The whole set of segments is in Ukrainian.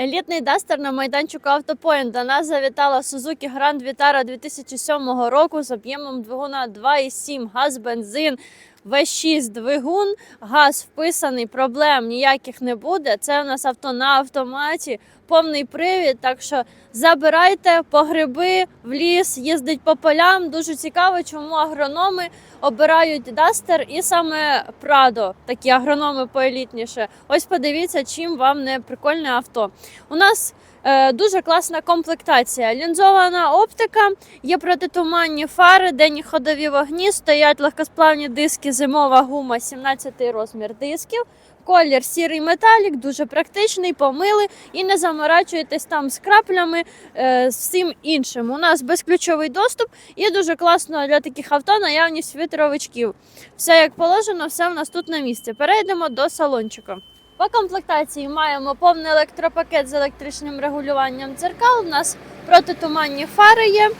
Елітний дастер на майданчику Автопоінт. До нас завітала Suzuki Grand Vitara 2007 року з об'ємом двигуна 2,7, газ, бензин, V6 двигун, газ вписаний, проблем ніяких не буде. Це у нас авто на автоматі, повний привід. Так що забирайте по гриби в ліс, їздить по полям. Дуже цікаво, чому агрономи обирають дастер і саме Прадо, такі агрономи поелітніше. Ось подивіться, чим вам не прикольне авто. У нас дуже класна комплектація. Лінзована оптика, є протитуманні фари, денні ходові вогні, стоять легкосплавні диски, зимова гума, 17 розмір дисків. Колір сірий металік, дуже практичний, помили і не заморачуєтесь там з краплями, е, з всім іншим. У нас безключовий доступ і дуже класно для таких авто наявність вітровичків. Все як положено, все в нас тут на місці. Перейдемо до салончика. По комплектації маємо повний електропакет з електричним регулюванням дзеркал. У нас протитуманні фари є,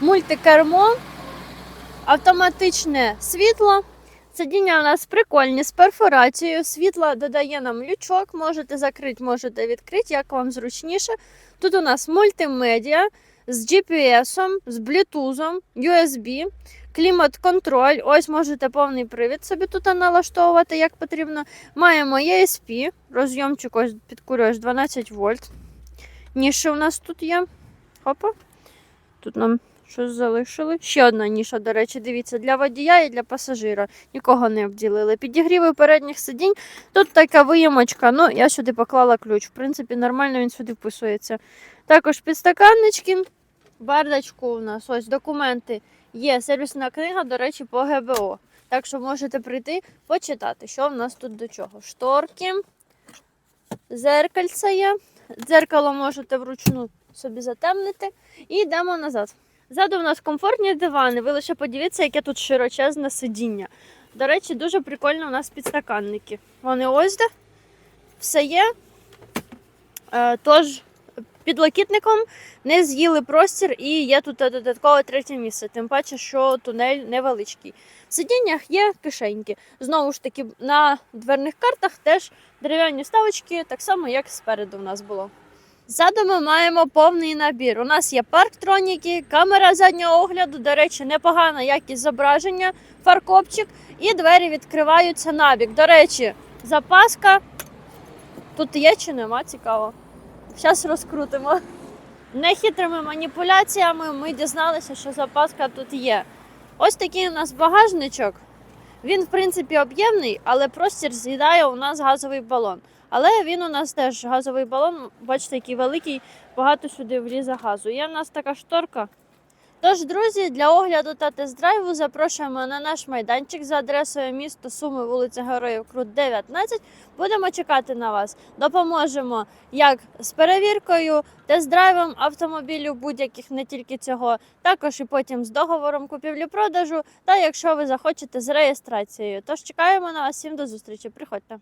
мультикермо, автоматичне світло. Сидіння у нас прикольні з перфорацією. Світло додає нам лючок. Можете закрити, можете відкрити, як вам зручніше. Тут у нас мультимедіа з GPS, з Bluetooth, USB, клімат-контроль. Ось можете повний привід собі тут налаштовувати, як потрібно. Маємо ESP, розйомчик ось підкурюєш 12 вольт. Ніші у нас тут є. Опа. Тут нам щось залишили. Ще одна ніша, до речі, дивіться, для водія і для пасажира. Нікого не обділили. Підігріви передніх сидінь. Тут така виємочка. Ну, я сюди поклала ключ. В принципі, нормально він сюди вписується. Також підстаканнички. В бардачку у нас ось документи. Є сервісна книга, до речі, по ГБО. Так що можете прийти почитати, що в нас тут до чого. Шторки, зеркальце є. Дзеркало можете вручну собі затемнити. І йдемо назад. Ззаду у нас комфортні дивани. Ви лише подивіться, яке тут широчезне сидіння. До речі, дуже прикольно у нас підстаканники. Вони ось де. Все є. Е, тож підлокітником не з'їли простір і є тут додаткове третє місце. Тим паче, що тунель невеличкий. В сидіннях є кишеньки. Знову ж таки, на дверних картах теж дерев'яні ставочки, так само, як спереду в нас було. Ззаду ми маємо повний набір. У нас є парктроніки, камера заднього огляду, до речі, непогана якість зображення, фаркопчик і двері відкриваються набік. До речі, запаска тут є чи нема, цікаво. Зараз розкрутимо. Нехитрими маніпуляціями ми дізналися, що запаска тут є. Ось такий у нас багажничок. Він, в принципі, об'ємний, але простір з'їдає у нас газовий балон. Але він у нас теж газовий балон, бачите, який великий, багато сюди влізе газу. Є в нас така шторка. Тож, друзі, для огляду та тест-драйву запрошуємо на наш майданчик за адресою місто Суми, вулиця Героїв Крут 19. Будемо чекати на вас. Допоможемо як з перевіркою, тест-драйвом автомобілів будь-яких, не тільки цього, також і потім з договором купівлі-продажу, та якщо ви захочете з реєстрацією. Тож чекаємо на вас всім до зустрічі. Приходьте.